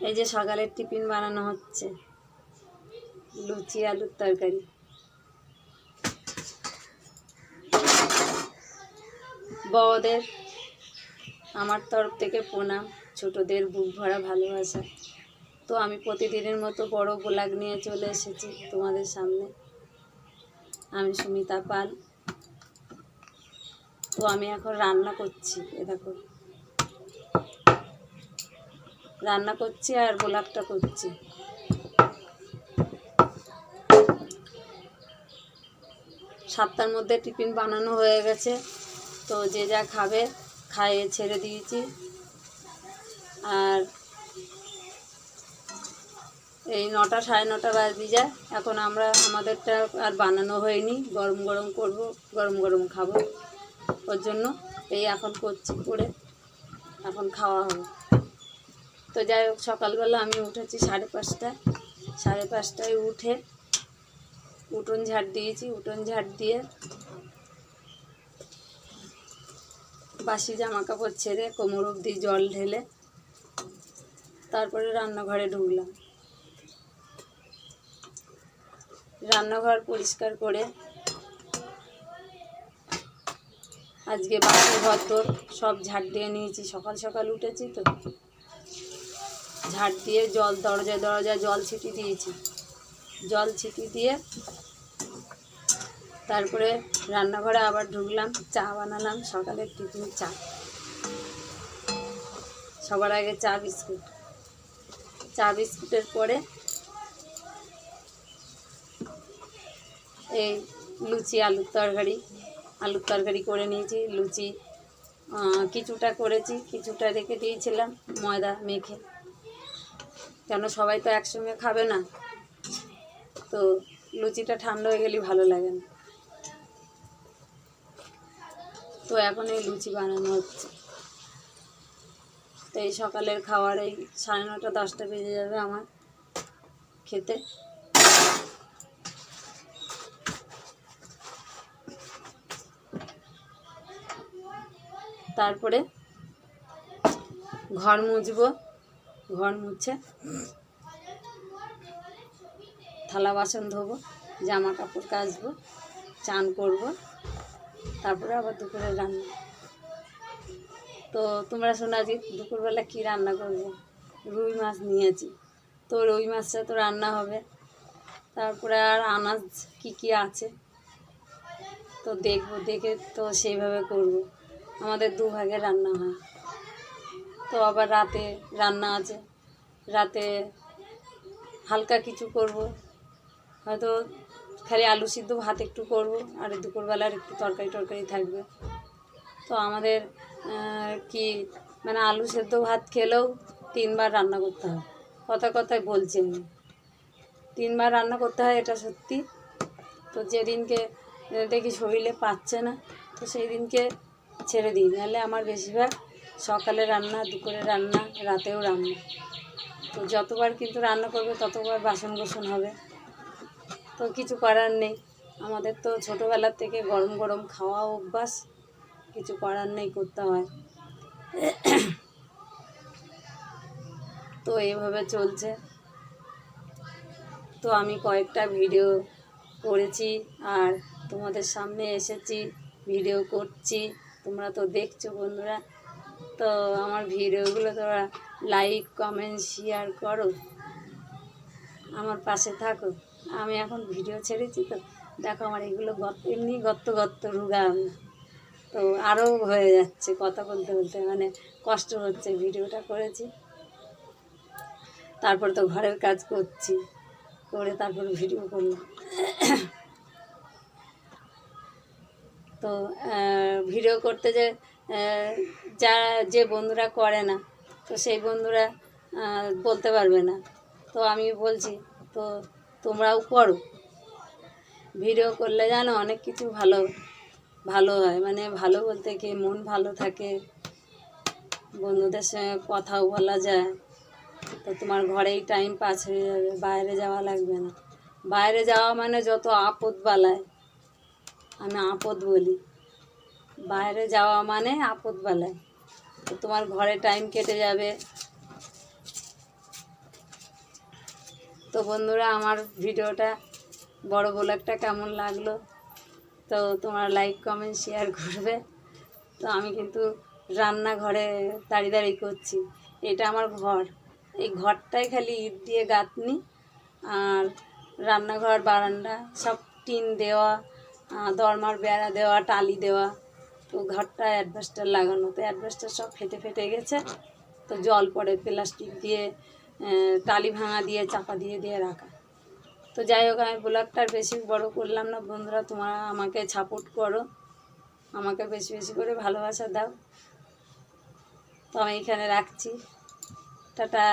এই যে সকালের টিফিন বানানো হচ্ছে। লুচি, আলুর তরকারি। বড়দের, আমার তরফ থেকে প্রণাম। ছোটদের বুক ভরা ভালোবাসা। তো আমি প্রতিদিনের মতো বড় গোলাগ নিয়ে চলে এসেছি তোমাদের সামনে। আমি সুমিতা পাল। তো আমি এখন রান্না করছি, এ দেখো। রান্না করছি আর গোলাপটা করছি। সাতটার মধ্যে টিফিন বানানো হয়ে গেছে। তো যে যা খাবে খাইয়ে ছেড়ে দিয়েছি। আর এই নটা সাড়ে নটা বাজে যায়। এখন আমরা আমাদেরটা আর বানানো হয়নি। গরম গরম করব, গরম গরম খাব। ওর জন্য এই এখন করছি করে। এখন খাওয়া হবে। তো যাই হোক, সকালবেলা আমি উঠেছি সাড়ে পাঁচটায়। সাড়ে পাঁচটায় উঠে উঠোন ঝাড় দিয়েছি, উঠোন ঝাড় দিয়ে বাসি জামা কাপড় ছেড়ে কোমর অব্দি জল ঢেলে তারপরে রান্নাঘরে ঢুকলাম। রান্নাঘর পরিষ্কার করে আজকে বাসি ঘর সব ঝাড় দিয়ে নিয়েছি। সকাল সকাল উঠেছি তো ঝাড় দিয়ে জল, দরজায় দরজায় জল ছিটি দিয়েছি। জল ছিটি দিয়ে তারপরে রান্নাঘরে আবার ঢুকলাম, চা বানালাম, সকালের টিফিন চা। সবার আগে চা বিস্কুট। চা বিস্কুটের পরে এই লুচি, আলুর তরকারি। আলুর তরকারি করে নিয়েছি, লুচি কিছুটা করেছি, কিছুটা রেখে দিয়েছিলাম ময়দা মেখে। কেন সবাই তো একসঙ্গে খাবে না? তো লুচিটা ঠান্ডা হয়ে গেলে ভালো লাগে না। তো এখন এই লুচি বানানো হচ্ছে। তো এই সকালের খাবার এই সাড়ে নটা দশটা বেজে যাবে আমার খেতে। তারপরে ঘর মুছবো। ঘর মুছে থালা বাসন ধোবো, জামা কাপড় কাচবো, চান করব, তারপরে আবার দুপুরে রান্না। তো তোমরা শোনা যে দুপুরবেলা কী রান্না করব? রুই মাছ নিয়েছি। তো রুই মাছটা তো রান্না হবে। তারপরে আর আনাজ কি কি আছে? তো দেখব, দেখে তো সেইভাবে করব। আমাদের দুভাগে রান্না হয়। তো আবার রাতে রান্না আছে। রাতে হালকা কিছু করব। হয়তো খালি আলু সিদ্ধ ভাত একটু করব, আর দুপুরবেলার একটু তরকারি টরকারি থাকবে। তো আমাদের কি মানে আলু সেদ্ধ ভাত খেলেও তিনবার রান্না করতে হয়। কথা কথায় বলছি আমি। তিনবার রান্না করতে হয়, এটা সত্যি। তো যেদিনকে দেখি শরীরে পাচ্ছে না, তো সেই দিনকে ছেড়ে দিই। নাহলে আমার বেশিরভাগ সকালে রান্না, দুপুরে রান্না, রাতেও রান্না। তো যতবার কিন্তু রান্না করবে, ততবার বাসন কোসন হবে। তো কিছু করার নেই। আমাদের তো ছোটোবেলার থেকে গরম গরম খাওয়া অভ্যাস, কিছু করার নেই, করতে হয়। তো এইভাবে চলছে। তো আমি কয়েকটা ভিডিও করেছি আর তোমাদের সামনে এসেছি, ভিডিও করছি। তোমরা তো দেখছ বন্ধুরা। তো আমার ভিডিওগুলো তোমরা লাইক কমেন্ট শেয়ার করো। আমার পাশে থাকো। আমি এখন ভিডিও ছেড়েছি তো। দেখো আমার এগুলো গত, এমনি গত্ত গত্ত রুগা আমি। তো আরও হয়ে যাচ্ছে কথা বলতে বলতে মানে কষ্ট হচ্ছে, ভিডিওটা করেছি। তারপর তো ঘরের কাজ করছি, করে তারপর ভিডিও করলাম। তো ভিডিও করতে যে যারা যে বন্ধুরা করে না, তো সেই বন্ধুরা বলতে পারবে না। তো আমি বলছি, তো তোমরাও করো। ভিডিও করলে জানো, অনেক কিছু ভালো ভালো হয়। মানে ভালো বলতে কি, মন ভালো থাকে, বন্ধুদের সঙ্গে কথাও বলা যায়। তো তোমার ঘরেই টাইম পাস হয়ে যাবে, বাইরে যাওয়া লাগবে না। বাইরে যাওয়া মানে যত আপদ বালায়। আমি আপদ বলি। বাইরে যাওয়া মানে আপদ বালায় তোমার ঘরে টাইম কেটে যাবে। তো বন্ধুরা, আমার ভিডিওটা বড় ব্লগটা কেমন লাগল, তো তোমরা লাইক কমেন্ট শেয়ার করবে। তো আমি কিন্তু রান্নাঘরে দাঁড়িয়ে দাঁড়িয়ে করছি। এটা আমার ঘর। এই ঘরটাই খালি ইট দিয়ে গাঁথনি আর রান্নাঘর, বারান্দা, সব টিন দেওয়া দরমার বেড়া দেওয়া, টালি দেওয়া। তো ঘরটা অ্যাডভেস্টার লাগানো, তো অ্যাডভেস্টার সব ফেটে ফেটে গেছে। তো জল পড়ে, প্লাস্টিক দিয়ে টালি ভাঙা দিয়ে, চাপা দিয়ে দিয়ে রাখা। তো যাই হোক, আমি ব্লগটার বেশি বড় করলাম না। বন্ধুরা, তোমরা আমাকে সাপোর্ট করো। আমাকে বেশি বেশি করে ভালোবাসা দাও। তো আমি এখানে রাখছি। টাটা!